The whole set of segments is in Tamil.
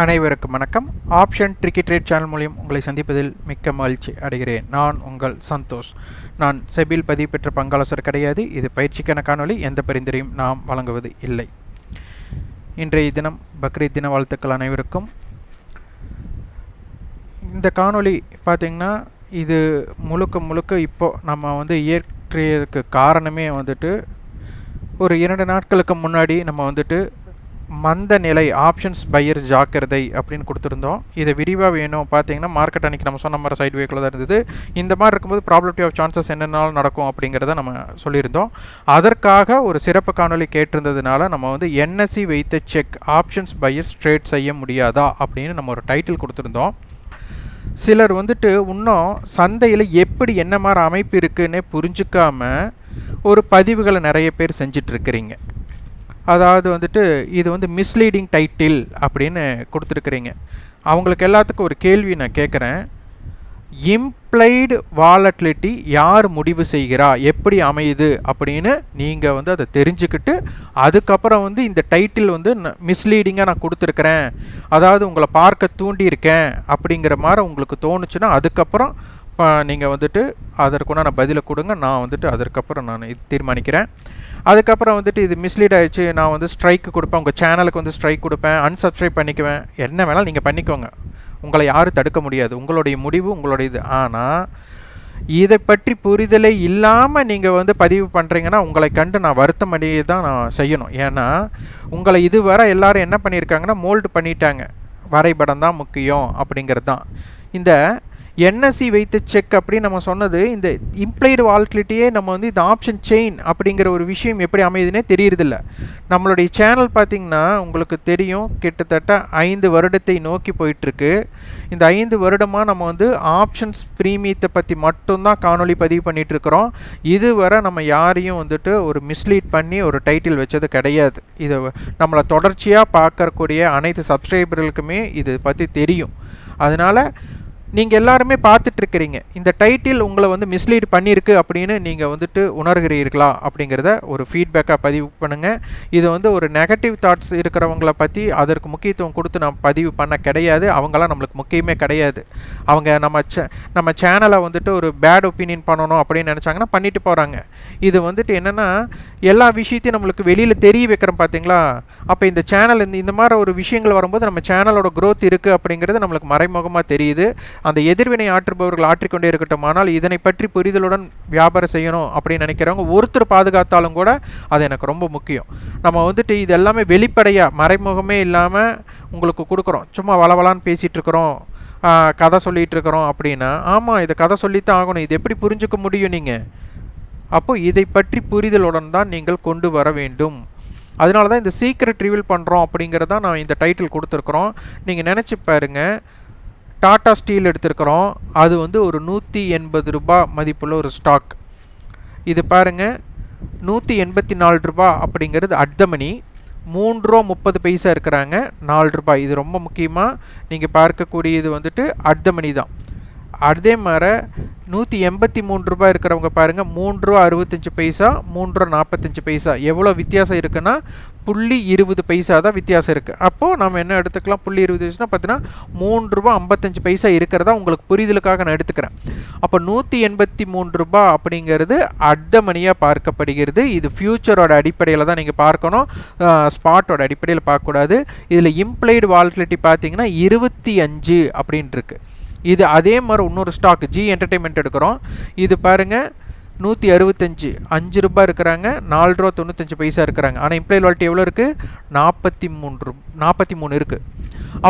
அனைவருக்கும் வணக்கம். ஆப்ஷன் ட்ரிக்கி ட்ரேட் சேனல் மூலியம் உங்களை சந்திப்பதில் மிக்க மகிழ்ச்சி அடைகிறேன். நான் உங்கள் சந்தோஷ். நான் செபில் பதிவு பெற்ற பங்காளசர் கிடையாது. இது பயிற்சிக்கான காணொளி. எந்த பரிந்துரையும் நாம் வழங்குவது இல்லை. இன்றைய தினம் பக்ரீத் தின வாழ்த்துக்கள் அனைவருக்கும். இந்த காணொளி பார்த்திங்கன்னா இது முழுக்க முழுக்க இப்போது நம்ம வந்து இயற்றியதுக்கு காரணமே வந்துட்டு ஒரு இரண்டு நாட்களுக்கு முன்னாடி நம்ம வந்துட்டு மந்த நிலை ஆப்ஷன்ஸ் பையர் ஜாக்கிரதை அப்படின்னு கொடுத்துருந்தோம். இதை விரிவாக வேணும். பார்த்தீங்கன்னா மார்க்கெட் அன்றைக்கி நம்ம சொன்ன மாதிரி சைட் வேக்கில் தான் இருந்தது. இந்த மாதிரி இருக்கும்போது ப்ராபபிலிட்டி ஆஃப் சான்சஸ் என்னென்னாலும் நடக்கும் அப்படிங்கிறத நம்ம சொல்லியிருந்தோம். அதற்காக ஒரு சிறப்பு காணொலி கேட்டிருந்ததுனால நம்ம வந்து என்எஸ்சி வைத்த செக் ஆப்ஷன்ஸ் பையர்ஸ் ட்ரேட் செய்ய முடியாதா அப்படின்னு நம்ம ஒரு டைட்டில் கொடுத்துருந்தோம். சிலர் வந்துட்டு இன்னும் சந்தையில் எப்படி என்ன மாதிரி அமைப்பு இருக்குன்னே புரிஞ்சுக்காம ஒரு பதிவுகளை நிறைய பேர் செஞ்சிட்ருக்கிறீங்க அதாவது வந்துட்டு இது வந்து மிஸ்லீடிங் டைட்டில் அப்படின்னு கொடுத்துருக்குறீங்க. அவங்களுக்கு எல்லாத்துக்கும் ஒரு கேள்வி நான் கேட்குறேன். இம்ப்ளைடு வாலட்லிட்டி யார் முடிவு செய்கிறா? எப்படி அமையுது? அப்படின்னு நீங்கள் வந்து அதை தெரிஞ்சுக்கிட்டு அதுக்கப்புறம் வந்து இந்த டைட்டில் வந்து மிஸ்லீடிங்காக நான் கொடுத்துருக்குறேன். அதாவது உங்களை பார்க்க தூண்டியிருக்கேன் அப்படிங்கிற மாதிரி உங்களுக்கு தோணுச்சுன்னா அதுக்கப்புறம் நீங்கள் வந்துட்டு அதற்குண்டான பதிலை கொடுங்க. நான் வந்துட்டு அதற்கப்புறம் நான் இது தீர்மானிக்கிறேன். அதுக்கப்புறம் வந்துட்டு இது மிஸ்லீட் ஆகிடுச்சு நான் வந்து ஸ்ட்ரைக்கு கொடுப்பேன். உங்கள் சேனலுக்கு வந்து ஸ்ட்ரைக் கொடுப்பேன். அன்சப்ஸ்கிரைப் பண்ணிக்குவேன். என்ன வேணாலும் நீங்கள் பண்ணிக்கோங்க. உங்களை யாரும் தடுக்க முடியாது. உங்களுடைய முடிவு உங்களுடைய இது. ஆனால் இதை பற்றி புரிதலே இல்லாமல் நீங்கள் வந்து பதிவு பண்ணுறீங்கன்னா உங்களை கண்டு நான் வருத்தம் அடைய தான் நான் செய்யணும். ஏன்னா உங்களை இதுவரை எல்லோரும் என்ன பண்ணியிருக்காங்கன்னா மோல்டு பண்ணிட்டாங்க. வரைபடம் தான் முக்கியம் அப்படிங்கிறது தான். இந்த என்எஸ்சி வைத்த செக் அப்படின்னு நம்ம சொன்னது இந்த இம்ப்ளைடு வால்டிலிட்டியே நம்ம வந்து இந்த ஆப்ஷன் செயின் அப்படிங்கிற ஒரு விஷயம் எப்படி அமையுதுன்னே தெரியறதில்ல. நம்மளுடைய சேனல் பார்த்திங்கன்னா உங்களுக்கு தெரியும் கிட்டத்தட்ட ஐந்து வருடத்தை நோக்கி போயிட்டுருக்கு. இந்த ஐந்து வருடமாக நம்ம வந்து ஆப்ஷன்ஸ் ப்ரீமியத்தை பற்றி மட்டும்தான் காணொலி பதிவு பண்ணிகிட்ருக்குறோம் இதுவரை நம்ம யாரையும் வந்துட்டு ஒரு மிஸ்லீட் பண்ணி ஒரு டைட்டில் வச்சது கிடையாது. இதை நம்மளை தொடர்ச்சியாக பார்க்கக்கூடிய அனைத்து சப்ஸ்கிரைபர்களுக்குமே இது பற்றி தெரியும். அதனால் நீங்கள் எல்லாருமே பார்த்துட்ருக்கிறீங்க. இந்த டைட்டில் உங்களை வந்து மிஸ்லீட் பண்ணியிருக்கு அப்படின்னு நீங்கள் வந்துட்டு உணர்கிறீர்களா அப்படிங்கிறத ஒரு ஃபீட்பேக்காக பதிவு பண்ணுங்கள் இது வந்து ஒரு நெகட்டிவ் தாட்ஸ் இருக்கிறவங்கள பற்றி அதற்கு முக்கியத்துவம் கொடுத்து நாம் பதிவு பண்ண கிடையாது. அவங்களாம் நம்மளுக்கு முக்கியமே கிடையாது. அவங்க நம்ம சே நம்ம சேனலை வந்துட்டு ஒரு பேட் ஒப்பீனியன் பண்ணணும் அப்படின்னு நினச்சாங்கன்னா பண்ணிட்டு போகிறாங்க இது வந்துட்டு என்னென்னா எல்லா விஷயத்தையும் நம்மளுக்கு வெளியில் தெரிய வைக்கிறோம் பார்த்தீங்களா அப்போ இந்த சேனல் இந்த இந்த மாதிரி ஒரு விஷயங்கள் வரும்போது நம்ம சேனலோட க்ரோத் இருக்குது அப்படிங்கிறது நம்மளுக்கு மறைமுகமாக தெரியுது. அந்த எதிர்வினை ஆற்றுபவர்கள் ஆற்றிக்கொண்டே இருக்கட்டும் ஆனால் இதனை பற்றி புரிதலுடன் வியாபாரம் செய்யணும் அப்படின்னு நினைக்கிறவங்க ஒருத்தர் பாதுகாத்தாலும் கூட அது எனக்கு ரொம்ப முக்கியம். நம்ம வந்துட்டு இது எல்லாமே வெளிப்படையாக மறைமுகமே இல்லாமல் உங்களுக்கு கொடுக்குறோம். சும்மா வளவலான்னு பேசிகிட்டு இருக்கிறோம் கதை சொல்லிகிட்டு இருக்கிறோம் அப்படின்னா ஆமாம் இதை கதை சொல்லித்தான் ஆகணும். இது எப்படி புரிஞ்சுக்க முடியும் நீங்கள் அப்போ இதை பற்றி புரிதலுடன் தான் நீங்கள் கொண்டு வர வேண்டும். அதனால தான் இந்த சீக்கிரம் ரிவீல் பண்ணுறோம் அப்படிங்கிறதான் நான் இந்த டைட்டில் கொடுத்துருக்குறோம். நீங்கள் நினச்சி பாருங்கள் டாட்டா ஸ்டீல் எடுத்திருக்கிறோம். அது வந்து ஒரு நூற்றி எண்பது ரூபா மதிப்புள்ள ஒரு ஸ்டாக் இது பாருங்கள் நூற்றி எண்பத்தி நாலு ரூபா அப்படிங்கிறது அட்தமணி மூன்று ரூபா முப்பது பைசா இருக்கிறாங்க நாலு ரூபாய். இது ரொம்ப முக்கியமாக நீங்கள் பார்க்கக்கூடியது வந்துட்டு அட்தமணி தான். அதே மாதிரி நூற்றி எண்பத்தி மூணு ரூபாய் இருக்கிறவங்க பாருங்கள் மூன்று ரூபா அறுபத்தஞ்சு பைசா மூன்று ரூபா நாற்பத்தஞ்சு பைசா. எவ்வளோ வித்தியாசம் இருக்குன்னா புள்ளி இருபது பைசா தான் வித்தியாசம் இருக்குது அப்போது நம்ம என்ன எடுத்துக்கலாம்? புள்ளி இருபது பைசா பார்த்தீங்கன்னா மூன்று ரூபா ஐம்பத்தஞ்சு பைசா இருக்கிறதா உங்களுக்கு புரிதலுக்காக நான் எடுத்துக்கிறேன். அப்போ நூற்றி எண்பத்தி மூன்று ரூபா அப்படிங்கிறது அர்த்தமணியாக பார்க்கப்படுகிறது. இது ஃப்யூச்சரோட அடிப்படையில் தான் நீங்கள் பார்க்கணும். ஸ்பாட்டோட அடிப்படையில் பார்க்கக்கூடாது. இதில் இம்ப்ளைடு வால்டிலிட்டி பார்த்தீங்கன்னா இருபத்தி அஞ்சு அப்படின்ட்டுருக்கு இது அதே மாதிரி இன்னொரு ஸ்டாக் ஜி என்டர்டைன்மெண்ட் எடுக்கிறோம். இது பாருங்கள் நூற்றி அறுபத்தஞ்சு அஞ்சு ரூபாய் இருக்கிறாங்க நாலு ரூபா தொண்ணூத்தஞ்சு பைசா இருக்கிறாங்க. ஆனால் இம்ப்ளாய் வால்ட்டி எவ்வளோ இருக்குது நாற்பத்தி மூன்று நாற்பத்தி மூணு இருக்குது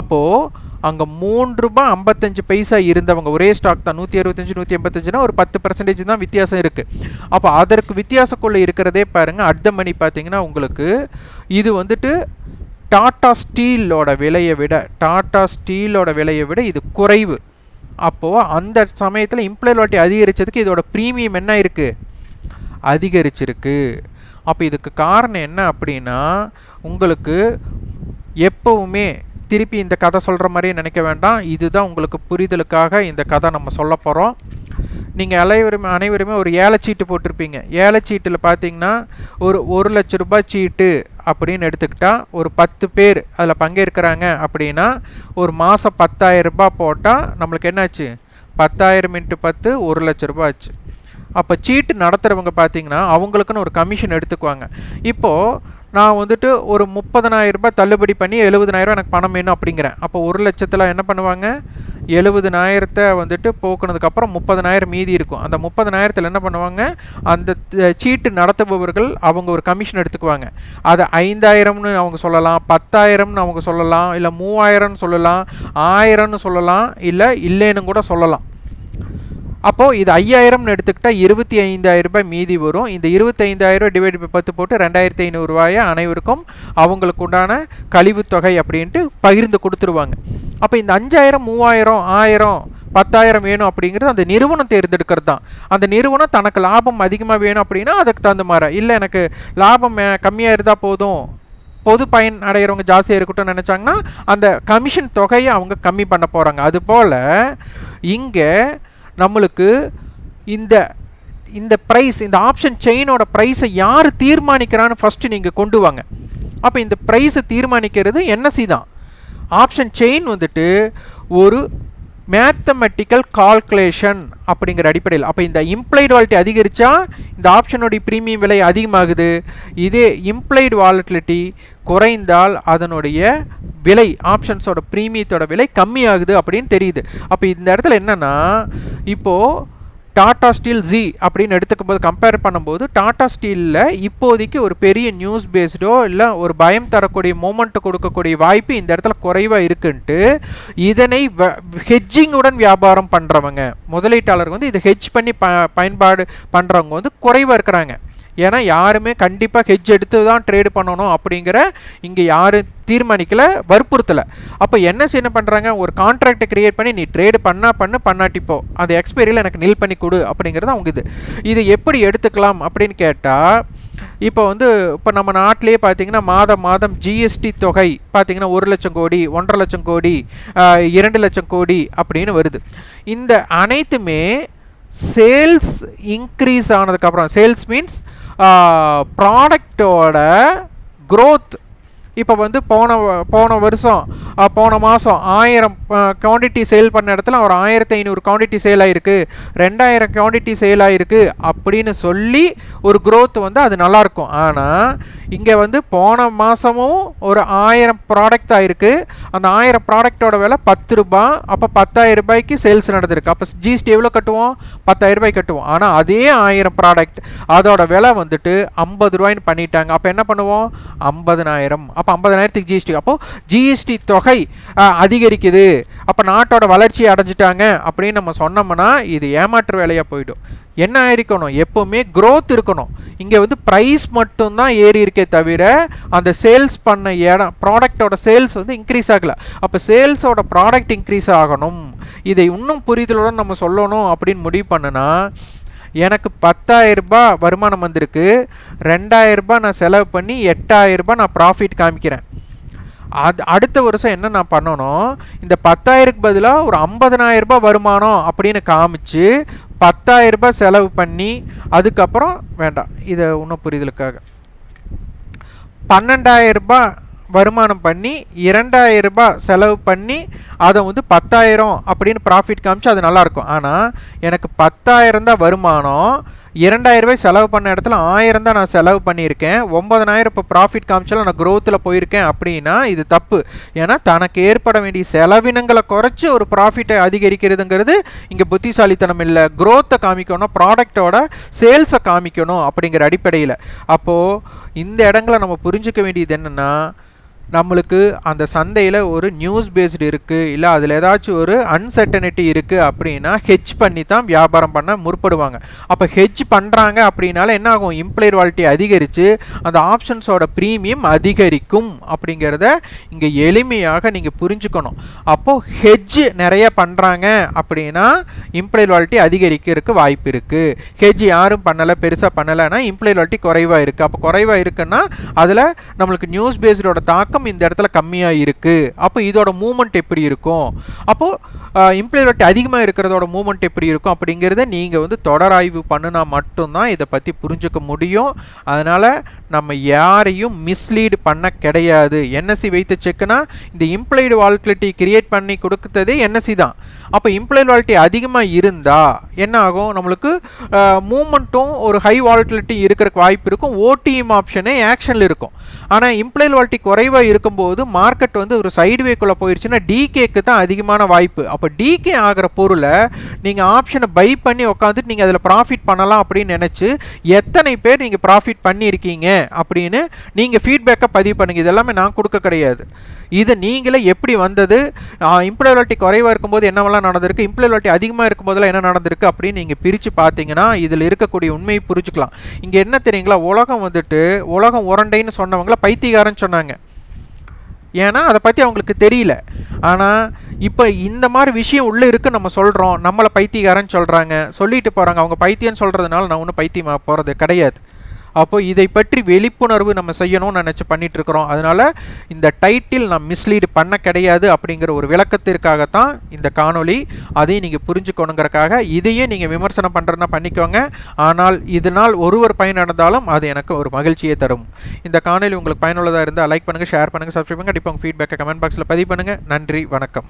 அப்போது அங்கே மூன்று ரூபாய் ஐம்பத்தஞ்சு பைசா இருந்தவங்க ஒரே ஸ்டாக் தான். நூற்றி அறுபத்தஞ்சு நூற்றி எண்பத்தஞ்சுனா ஒரு பத்து பர்சன்டேஜ் தான் வித்தியாசம் இருக்குது அப்போ அதற்கு வித்தியாசக்குள்ளே இருக்கிறதே பாருங்கள் அடுத்த மணி பார்த்தீங்கன்னா உங்களுக்கு இது வந்துட்டு டாட்டா ஸ்டீலோட விலையை விட டாட்டா ஸ்டீலோட விலையை விட இது குறைவு. அப்போது அந்த சமயத்தில் இம்ப்ளாயர் வாட்டி அதிகரித்ததுக்கு இதோட ப்ரீமியம் என்ன இருக்குது அதிகரிச்சிருக்கு. அப்போ இதுக்கு காரணம் என்ன அப்படின்னா உங்களுக்கு எப்போவுமே திருப்பி இந்த கதை சொல்கிற மாதிரியே நினைக்க வேண்டாம். இதுதான் உங்களுக்கு புரிதலுக்காக இந்த கதை நம்ம சொல்ல போகிறோம் நீங்கள் அனைவருமே அனைவருமே ஒரு ஏலச்சீட்டு போட்டிருப்பீங்க. ஏலச்சீட்டில் பார்த்தீங்கன்னா ஒரு ஒரு லட்ச ரூபாய் சீட்டு அப்படின்னு எடுத்துக்கிட்டால் ஒரு பத்து பேர் அதில் பங்கேற்கிறாங்க அப்படின்னா ஒரு மாதம் பத்தாயிரம் ரூபாய் போட்டால் நம்மளுக்கு என்னாச்சு? பத்தாயிரம் இன்ட்டு பத்து ஒரு லட்ச ரூபா ஆச்சு. அப்போ சீட்டு நடத்துகிறவங்க பார்த்தீங்கன்னா அவங்களுக்குன்னு ஒரு கமிஷன் எடுத்துக்குவாங்க. இப்போது நான் வந்துட்டு ஒரு முப்பதனாயிரம் ரூபாய் தள்ளுபடி பண்ணி எழுபதனாயிரம் எனக்கு பணம் வேணும் அப்படிங்கிறேன். அப்போ ஒரு லட்சத்தில் என்ன பண்ணுவாங்க? எழுபதுனாயிரத்தை வந்துட்டு போக்குனதுக்கப்புறம் முப்பதனாயிரம் மீதி இருக்கும். அந்த முப்பதனாயிரத்தில் என்ன பண்ணுவாங்க? அந்த சீட்டு நடத்துபவர்கள் அவங்க ஒரு கமிஷன் எடுத்துக்குவாங்க. அதை ஐந்தாயிரம்னு அவங்க சொல்லலாம் பத்தாயிரம்னு அவங்க சொல்லலாம் இல்லை மூவாயிரம்னு சொல்லலாம் ஆயிரம்னு சொல்லலாம் இல்லை இல்லைன்னு கூட சொல்லலாம். அப்போது இது ஐயாயிரம்னு எடுத்துக்கிட்டால் இருபத்தி ஐந்தாயிரம் ரூபாய் மீதி வரும். இந்த இருபத்தி ஐந்தாயிரம் டிவைட் பை பத்து போட்டு ரெண்டாயிரத்தி ஐநூறுரூவாயை அனைவருக்கும் அவங்களுக்கு உண்டான கழிவுத்தொகை அப்படின்ட்டு பகிர்ந்து கொடுத்துருவாங்க. அப்போ இந்த அஞ்சாயிரம் மூவாயிரம் ஆயிரம் பத்தாயிரம் வேணும் அப்படிங்கிறது அந்த நிறுவனம் தேர்ந்தெடுக்கிறது தான் அந்த நிறுவனம் தனக்கு லாபம் அதிகமாக வேணும் அப்படின்னா அதுக்கு தகுந்த மாதிரி. இல்லை எனக்கு லாபம் கம்மியாக இருந்தால் போதும். பொது பயன் அடைகிறவங்க ஜாஸ்தியாக இருக்கட்டும் நினச்சாங்கன்னா அந்த கமிஷன் தொகையை அவங்க கம்மி பண்ண போகிறாங்க அதுபோல் இங்கே நம்மளுக்கு இந்த இந்த ப்ரைஸ் இந்த ஆப்ஷன் செயினோட ப்ரைஸை யார் தீர்மானிக்கிறான்னு ஃபஸ்ட்டு நீங்கள் கொண்டு வாங்க. அப்போ இந்த ப்ரைஸை தீர்மானிக்கிறது என்எஸ்சி தான். ஆப்ஷன் செயின் வந்துட்டு ஒரு மேத்தமெட்டிக்கல் கால்குலேஷன் அப்படிங்கிற அடிப்படையில். அப்போ இந்த இம்ப்ளைடு வாலிட்டி அதிகரித்தா இந்த ஆப்ஷனுடைய ப்ரீமியம் விலை அதிகமாகுது. இதே இம்ப்ளைடு வாலட்டிலிட்டி குறைந்தால் அதனுடைய விலை ஆப்ஷன்ஸோட ப்ரீமியத்தோட விலை கம்மியாகுது அப்படின்னு தெரியுது. அப்போ இந்த இடத்துல என்னென்னா இப்போது டாடா ஸ்டீல் ஜி அப்படின்னு எடுத்துக்கும் போது கம்பேர் பண்ணும்போது டாடா ஸ்டீலில் இப்போதைக்கு ஒரு பெரிய நியூஸ் பேஸ்டோ இல்லை ஒரு பயம் தரக்கூடிய மூமெண்ட்டு கொடுக்கக்கூடிய வாய்ப்பு இந்த இடத்துல குறைவாக இருக்குன்ட்டு இதனை ஹெட்ஜிங்குடன் வியாபாரம் பண்ணுறவங்க முதலீட்டாளர் வந்து இதை ஹெட்ஜ் பண்ணி ப பயன்பாடு பண்ணுறவங்க வந்து குறைவாக இருக்கிறாங்க. ஏன்னா யாருமே கண்டிப்பாக ஹெஜ் எடுத்து தான் ட்ரேடு பண்ணணும் அப்படிங்கிற இங்கே யாரும் தீர்மானிக்கலை வற்புறுத்தலை. அப்போ என்ன என்ன பண்ணுறாங்க ஒரு கான்ட்ராக்டை க்ரியேட் பண்ணி நீ ட்ரேடு பண்ணால் பண்ணு பண்ணாட்டிப்போ அந்த எக்ஸ்பைரியில் எனக்கு நில் பண்ணி கொடு அப்படிங்கிறது அவங்க இது இது எப்படி எடுத்துக்கலாம் அப்படின்னு கேட்டால் இப்போ வந்து இப்போ நம்ம நாட்டிலே பார்த்தீங்கன்னா மாதம் மாதம் ஜிஎஸ்டி தொகை பார்த்தீங்கன்னா ஒரு லட்சம் கோடி ஒன்றரை லட்சம் கோடி இரண்டு லட்சம் கோடி அப்படின்னு வருது. இந்த அனைத்துமே சேல்ஸ் இன்க்ரீஸ் ஆனதுக்கப்புறம் சேல்ஸ் மீன்ஸ் ப்ராடக்டோட க்ரோத் இப்போ வந்து போன போன வருஷம் போன மாதம் ஆயிரம் குவான்டிட்டி சேல் பண்ண இடத்துல ஒரு ஆயிரத்தி ஐநூறு குவான்டிட்டி சேல் ஆகிருக்கு ரெண்டாயிரம் குவான்டிட்டி சேல் ஆகிருக்கு அப்படின்னு சொல்லி ஒரு க்ரோத் வந்து அது நல்லாயிருக்கும் ஆனால் இங்கே வந்து போன மாதமும் ஒரு ஆயிரம் ப்ராடக்ட் ஆகிருக்கு அந்த ஆயிரம் ப்ராடக்டோட விலை பத்து ரூபா. அப்போ பத்தாயிரம் ரூபாய்க்கு சேல்ஸ் நடந்திருக்கு. அப்போ ஜிஎஸ்டி எவ்வளோ கட்டுவோம்? பத்தாயிரம் ரூபாய் கட்டுவோம். ஆனால் அதே ஆயிரம் ப்ராடக்ட் அதோட விலை வந்துட்டு ஐம்பது ரூபாய்னு பண்ணிட்டாங்க. அப்போ என்ன பண்ணுவோம்? ஐம்பதனாயிரம். அப்போ ஐம்பதனாயிரத்துக்கு ஜிஎஸ்டி அப்போது ஜிஎஸ்டி தொகை அதிகரிக்குது. அப்போ நாட்டோட வளர்ச்சி அடைஞ்சிட்டாங்க. அப்படின்னு நம்ம சொன்னோம்னா இது ஏமாற்று வேலையாக போயிடும். என்ன ஆயிருக்கணும்? எப்போவுமே க்ரோத் இருக்கணும். இங்கே வந்து ப்ரைஸ் மட்டும்தான் ஏறி இருக்கே தவிர அந்த சேல்ஸ் பண்ண இடம் ப்ராடக்டோட சேல்ஸ் வந்து இன்க்ரீஸ் ஆகலை. அப்போ சேல்ஸோட ப்ராடக்ட் இன்க்ரீஸ் ஆகணும். இதை இன்னும் புரிதலுடன் நம்ம சொல்லணும் அப்படின்னு முடிவு பண்ணுனா எனக்கு பத்தாயிரரூபா வருமானம் வந்திருக்கு. ரெண்டாயிரரூபா நான் செலவு பண்ணி எட்டாயிரரூபா நான் ப்ராஃபிட் காமிக்கிறேன். அது அடுத்த வருஷம் என்ன நான் பண்ணணும்? இந்த பத்தாயிரக்கு பதிலாக ஒரு ஐம்பதனாயிரரூபா வருமானம் அப்படின்னு காமிச்சு பத்தாயிரரூபா செலவு பண்ணி அதுக்கப்புறம் வேண்டாம். இதை இன்னும் புரிதலுக்காக. பன்னெண்டாயிரரூபா வருமானம் பண்ணி இரண்டாயிரம் ரூபாய் செலவு பண்ணி அதை வந்து பத்தாயிரம் அப்படின்னு ப்ராஃபிட் காமிச்சு அது நல்லாயிருக்கும் ஆனால் எனக்கு பத்தாயிரம் தான் வருமானம் இரண்டாயிரம் ரூபாய் செலவு பண்ண இடத்துல ஆயிரம் தான் நான் செலவு பண்ணியிருக்கேன் ஒம்பதனாயிரம் இப்போ ப்ராஃபிட் காமிச்சாலும் நான் க்ரோத்தில் போயிருக்கேன் அப்படின்னா இது தப்பு. ஏன்னா தனக்கு ஏற்பட வேண்டிய செலவினங்களை குறைச்சி ஒரு ப்ராஃபிட்டை அதிகரிக்கிறதுங்கிறது இங்கே புத்திசாலித்தனம் இல்லை. க்ரோத்தை காமிக்கணும் ப்ராடக்டோட சேல்ஸை காமிக்கணும் அப்படிங்கிற அடிப்படையில். அப்போது இந்த இடங்களை நம்ம புரிஞ்சுக்க வேண்டியது என்னென்னா நம்மளுக்கு அந்த சந்தையில் ஒரு நியூஸ் பேஸ்டு இருக்குது இல்லை அதில் ஏதாச்சும் ஒரு அன்சர்டனிட்டி இருக்குது அப்படின்னா ஹெச் பண்ணி தான் வியாபாரம் பண்ண முற்படுவாங்க. அப்போ ஹெச் பண்ணுறாங்க அப்படின்னால என்ன ஆகும்? இம்ப்ளைட் வாலிட்டி அதிகரித்து அந்த ஆப்ஷன்ஸோட ப்ரீமியம் அதிகரிக்கும் அப்படிங்கிறத இங்கே எளிமையாக நீங்கள் புரிஞ்சுக்கணும். அப்போது ஹெஜ் நிறைய பண்ணுறாங்க அப்படின்னா இம்ப்ளைட் வாலிட்டி அதிகரிக்கிறதுக்கு வாய்ப்பு இருக்குது ஹெஜ் யாரும் பண்ணலை பெருசாக பண்ணலைன்னா இம்ப்ளைட் வாலிட்டி குறைவாக இருக்குது அப்போ குறைவாக இருக்குன்னா அதில் நம்மளுக்கு நியூஸ் பேஸ்டோட தாக்கம் தாக்கம் இந்த இடத்துல கம்மியாக இருக்குது அப்போ இதோட மூமெண்ட் எப்படி இருக்கும்? அப்போது இம்ப்ளாய்மெண்ட் அதிகமாக இருக்கிறதோட மூமெண்ட் எப்படி இருக்கும்? அப்படிங்கிறத நீங்கள் வந்து தொடராய்வு பண்ணினா மட்டும்தான் இதை பற்றி புரிஞ்சுக்க முடியும். அதனால் நம்ம யாரையும் மிஸ்லீடு பண்ண கிடையாது. என்எஸ்சி வைத்து செக்குனா இந்த இம்ப்ளாய்டு வால்டிலிட்டி கிரியேட் பண்ணி கொடுத்ததே என்எஸ்சி தான். அப்போ இம்ப்ளாய்டு வாலிட்டி அதிகமாக இருந்தால் என்ன ஆகும்? நம்மளுக்கு மூமெண்ட்டும் ஒரு ஹை வாலிட்டிலிட்டி இருக்கிறக்கு வாய்ப்பு இருக்கும். ஓடிஎம் ஆப்ஷனே ஆக்ஷனில் இருக்கும். ஆனால் இம்ப்ளாய்டு வாலிட்டி குறைவாக இருக்கும்போது மார்க்கெட் வந்து ஒரு சைடுவேக்குள்ளே போயிடுச்சுன்னா டிகேக்கு தான் அதிகமான வாய்ப்பு. அப்போ டிகே ஆகிற பொருளை நீங்கள் ஆப்ஷனை பை பண்ணி உட்காந்துட்டு நீங்கள் அதில் ப்ராஃபிட் பண்ணலாம் அப்படின்னு நினச்சி எத்தனை பேர் நீங்கள் ப்ராஃபிட் பண்ணியிருக்கீங்க அப்படின்னு நீங்கள் ஃபீட்பேக்கை பதிவு பண்ணுங்கள் இதெல்லாமே நான் கொடுக்க கிடையாது. இது நீங்களே எப்படி வந்தது? இம்ப்ளாயபிலிட்டி குறைவாக இருக்கும்போது என்னவெல்லாம் நடந்திருக்கு? இம்ப்ளாயபிலிட்டி அதிகமாக இருக்கும்போதெல்லாம் என்ன நடந்திருக்கு அப்படின்னு நீங்கள் பிரித்து பார்த்தீங்கன்னா இதில் இருக்கக்கூடிய உண்மையை புரிஞ்சுக்கலாம். இங்கே என்ன தெரியுங்களா? உலகம் வந்துட்டு உலகம் உரண்டைன்னு சொன்னவங்கள பைத்தியகாரன்னு சொன்னாங்க. ஏன்னா அதை பற்றி அவங்களுக்கு தெரியல. ஆனால் இப்போ இந்த மாதிரி விஷயம் உள்ளே இருக்குது நம்ம சொல்கிறோம் நம்மளை பைத்தியக்காரன்னு சொல்கிறாங்க சொல்லிட்டு போகிறாங்க அவங்க பைத்தியம்னு சொல்கிறதுனால நான் ஒன்றும் பைத்தியமாக போகிறது கிடையாது. அப்போ இதை பற்றி விழிப்புணர்வு நம்ம செய்யணும்னு நினச்சி பண்ணிட்டு இருக்கிறோம் அதனால இந்த டைட்டில் நான் மிஸ்லீடு பண்ண கிடையாது அப்படிங்கிற ஒரு விளக்கத்திற்காகத்தான் இந்த காணொளி. அதையும் நீங்கள் புரிஞ்சுக்கணுங்கிறக்காக இதையே நீங்கள் விமர்சனம் பண்ணுறதுனா பண்ணிக்கோங்க. ஆனால் இதனால் ஒருவர் பயனடைந்தாலும் அது எனக்கு ஒரு மகிழ்ச்சியை தரும். இந்த காணொளி உங்களுக்கு பயனுள்ளதாக இருந்தால் லைக் பண்ணுங்கள் ஷேர் பண்ணுங்கள் சப்ஸ்கிரைப் பண்ணுங்கள் கண்டிப்பாக உங்கள் ஃபீட்பேக்கை கமெண்ட் பாக்ஸில் பதிவு பண்ணுங்கள் நன்றி வணக்கம்.